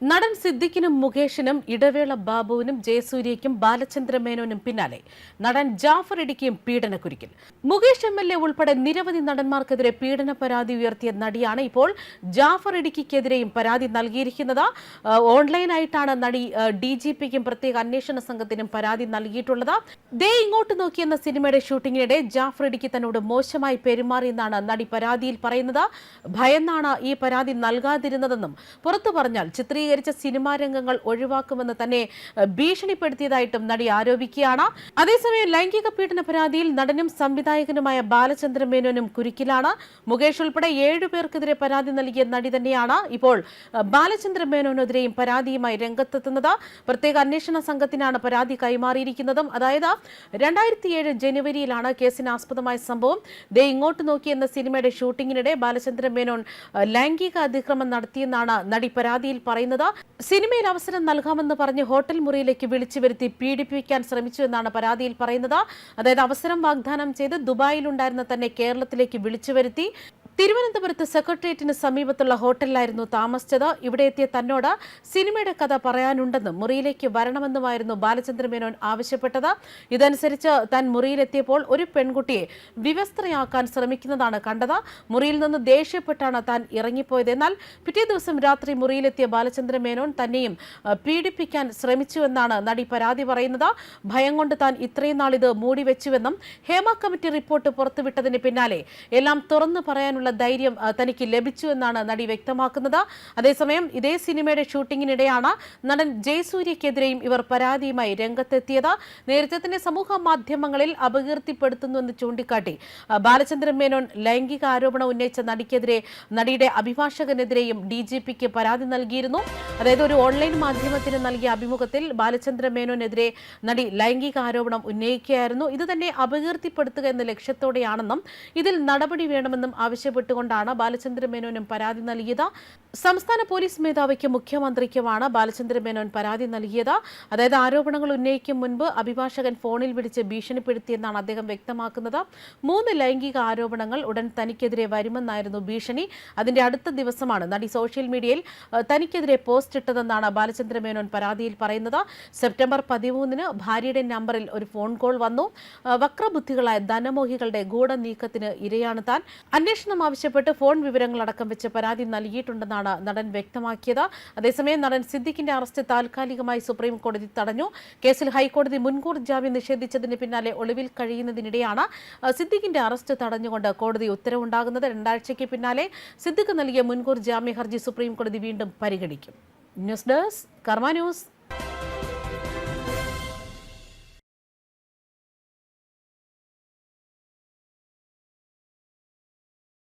നടൻ സിദ്ദിഖിനും മുകേഷിനും ഇടവേള ബാബുവിനും ജയസൂര്യയ്ക്കും ബാലചന്ദ്ര മേനോനും പിന്നാലെ. നടൻ ജാഫർ ഇടിക്കും പീഡനക്കുരുക്കിൽ. മുകേഷ് എം എൽ എ ഉൾപ്പെടെ നിരവധി നടന്മാർക്കെതിരെ പീഡന പരാതി ഉയർത്തിയ നടിയാണ് ഇപ്പോൾ ജാഫർ ഇടിക്കെതിരെയും പരാതി നൽകിയിരിക്കുന്നത്. ഓൺലൈനായിട്ടാണ് നടി ഡി ജി പിക്കും പ്രത്യേക അന്വേഷണ സംഘത്തിനും പരാതി നൽകിയിട്ടുള്ളത്. ദേ ഇങ്ങോട്ട് നോക്കിയെന്ന സിനിമയുടെ ഷൂട്ടിങ്ങിനിടെ ജാഫർ ഇടിക്ക് തന്നോട് മോശമായി പെരുമാറിയെന്നാണ് നടി പരാതിയിൽ പറയുന്നത്. ഭയന്നാണ് ഈ പരാതി നൽകാതിരുന്നതെന്നും പുറത്തു പറഞ്ഞാൽ ചിത്രീകരിച്ച സിനിമാ രംഗങ്ങൾ ഒഴിവാക്കുമെന്ന് തന്നെ ഭീഷണിപ്പെടുത്തിയതായിട്ടും നടി ആരോപിക്കുകയാണ്. അതേസമയം ലൈംഗിക പീഡന പരാതിയിൽ നടനും സംവിധായകനുമായ ബാലചന്ദ്ര മേനോനും കുരുക്കിലാണ്. മുകേഷ് ഉൾപ്പെടെ ഏഴുപേർക്കെതിരെ പരാതി നൽകിയ നടി തന്നെയാണ് ഇപ്പോൾ ബാലചന്ദ്ര മേനോനെതിരെയും പരാതിയുമായി രംഗത്തെത്തുന്നത്. പ്രത്യേക അന്വേഷണ സംഘത്തിനാണ് പരാതി കൈമാറിയിരിക്കുന്നതും. അതായത് രണ്ടായിരത്തി ഏഴ് ജനുവരിയിലാണ് കേസിന് ആസ്പദമായ സംഭവം. ദേ ഇങ്ങോട്ട് നോക്കി എന്ന സിനിമയുടെ ഷൂട്ടിങ്ങിനിടെ ബാലചന്ദ്ര മേനോൻ ലൈംഗിക അതിക്രമം നടത്തിയെന്നാണ് നടി പരാതിയിൽ പറയുന്നത്. സിനിമയിൽ അവസരം നൽകാമെന്ന് പറഞ്ഞ് ഹോട്ടൽ മുറിയിലേക്ക് വിളിച്ചു വരുത്തി പീഡിപ്പിക്കാൻ ശ്രമിച്ചു എന്നാണ് പരാതിയിൽ പറയുന്നത്. അതായത് അവസരം വാഗ്ദാനം ചെയ്ത് ദുബായിലുണ്ടായിരുന്ന തന്നെ കേരളത്തിലേക്ക് വിളിച്ചു വരുത്തി തിരുവനന്തപുരത്ത് സെക്രട്ടേറിയറ്റിന് സമീപത്തുള്ള ഹോട്ടലിലായിരുന്നു താമസിച്ചത്. ഇവിടെ എത്തിയ തന്നോട് സിനിമയുടെ കഥ പറയാനുണ്ടെന്നും മുറിയിലേക്ക് വരണമെന്നുമായിരുന്നു ബാലചന്ദ്ര മേനോൻ ആവശ്യപ്പെട്ടത്. ഇതനുസരിച്ച് താൻ മുറിയിലെത്തിയപ്പോൾ ഒരു പെൺകുട്ടിയെ വിവസ്ത്രയാക്കാൻ ശ്രമിക്കുന്നതാണ് കണ്ടത്. മുറിയിൽ നിന്ന് ദേഷ്യപ്പെട്ടാണ് താൻ ഇറങ്ങിപ്പോയത്. എന്നാൽ പിറ്റേ ദിവസം രാത്രി മുറിയിലെത്തിയ ബാലചന്ദ്ര മേനോൻ തന്നെയും പീഡിപ്പിക്കാൻ ശ്രമിച്ചുവെന്നാണ് നടി പരാതി പറയുന്നത്. ഭയം കൊണ്ട് താൻ ഇത്രയും നാൾ ഇത് മൂടിവെച്ചുവെന്നും ഹേമ കമ്മിറ്റി റിപ്പോർട്ട് പുറത്തുവിട്ടതിന് പിന്നാലെ എല്ലാം തുറന്നു പറയാനുള്ള ധൈര്യം തനിക്ക് ലഭിച്ചു എന്നാണ് നടി വ്യക്തമാക്കുന്നത്. അതേസമയം ഇതേ സിനിമയുടെ ഷൂട്ടിങ്ങിനിടെയാണ് നടൻ ജയസൂര്യക്കെതിരെയും ഇവർ പരാതിയുമായി രംഗത്തെത്തിയത്. നേരത്തെ തന്നെ സമൂഹ മാധ്യമങ്ങളിൽ അപകീർത്തിപ്പെടുത്തുന്നുവെന്ന് ചൂണ്ടിക്കാട്ടി. ബാലചന്ദ്രൻ മേനോൻ ലൈംഗിക ആരോപണം ഉന്നയിച്ച നടിക്കെതിരെ നടിയുടെ അഭിഭാഷകനെതിരെയും ഡി ജി പിക്ക് പരാതി നൽകിയിരുന്നു. അതായത് ഒരു ഓൺലൈൻ മാധ്യമത്തിന് നൽകിയ അഭിമുഖത്തിൽ ബാലചന്ദ്ര മേനോനെതിരെ നടി ലൈംഗിക ആരോപണം ഉന്നയിക്കുകയായിരുന്നു. ഇത് തന്നെ അപകീർത്തിപ്പെടുത്തുക എന്ന ലക്ഷ്യത്തോടെയാണെന്നും ഇതിൽ നടപടി വേണമെന്നും ആവശ്യപ്പെട്ടുകൊണ്ടാണ് ബാലചന്ദ്രമേനോനും പരാതി നൽകിയത്. സംസ്ഥാന പോലീസ് മേധാവിക്കും മുഖ്യമന്ത്രിക്കുമാണ് ബാലചന്ദ്ര മേനോൻ പരാതി നൽകിയത്. അതായത് ആരോപണങ്ങൾ ഉന്നയിക്കും മുൻപ് അഭിഭാഷകൻ ഫോണിൽ വിളിച്ച് ഭീഷണിപ്പെടുത്തിയെന്നാണ് അദ്ദേഹം വ്യക്തമാക്കുന്നത്. മൂന്ന് ലൈംഗിക ആരോപണങ്ങൾ ഉടൻ തനിക്കെതിരെ വരുമെന്നായിരുന്നു ഭീഷണി. അതിന്റെ അടുത്ത ദിവസമാണ് നടി സോഷ്യൽ മീഡിയയിൽ തനിക്കെതിരെ പോസ്റ്റ് ഇട്ടതെന്നാണ് ബാലചന്ദ്ര മേനോൻ പരാതിയിൽ പറയുന്നത്. സെപ്റ്റംബർ പതിമൂന്നിന് ഭാര്യയുടെ നമ്പറിൽ ഒരു ഫോൺ കോൾ വന്നു. വക്രബുദ്ധികളായ ധനമോഹികളുടെ ഗൂഢനീക്കത്തിന് ഇരയാണ് താൻ. അന്വേഷണം ആവശ്യപ്പെട്ട് ഫോൺ വിവരങ്ങളടക്കം വെച്ച് പരാതി നൽകിയിട്ടുണ്ടെന്നാണ് നടൻ വ്യക്തമാക്കിയത്. അതേസമയം നടൻ സിദ്ദിഖിന്റെ അറസ്റ്റ് താൽക്കാലികമായി സുപ്രീം കോടതി തടഞ്ഞു. കേസിൽ ഹൈക്കോടതി മുൻകൂർ ജാമ്യം നിഷേധിച്ചതിന് പിന്നാലെ ഒളിവിൽ കഴിയുന്നതിനിടെയാണ് സിദ്ദിഖിന്റെ അറസ്റ്റ് തടഞ്ഞുകൊണ്ട് കോടതി ഉത്തരവുണ്ടാകുന്നത്. രണ്ടാഴ്ചയ്ക്ക് പിന്നാലെ സിദ്ദിഖ് നൽകിയ മുൻകൂർ ജാമ്യ ഹർജി സുപ്രീം കോടതി വീണ്ടും പരിഗണിക്കും. News desk Karma news.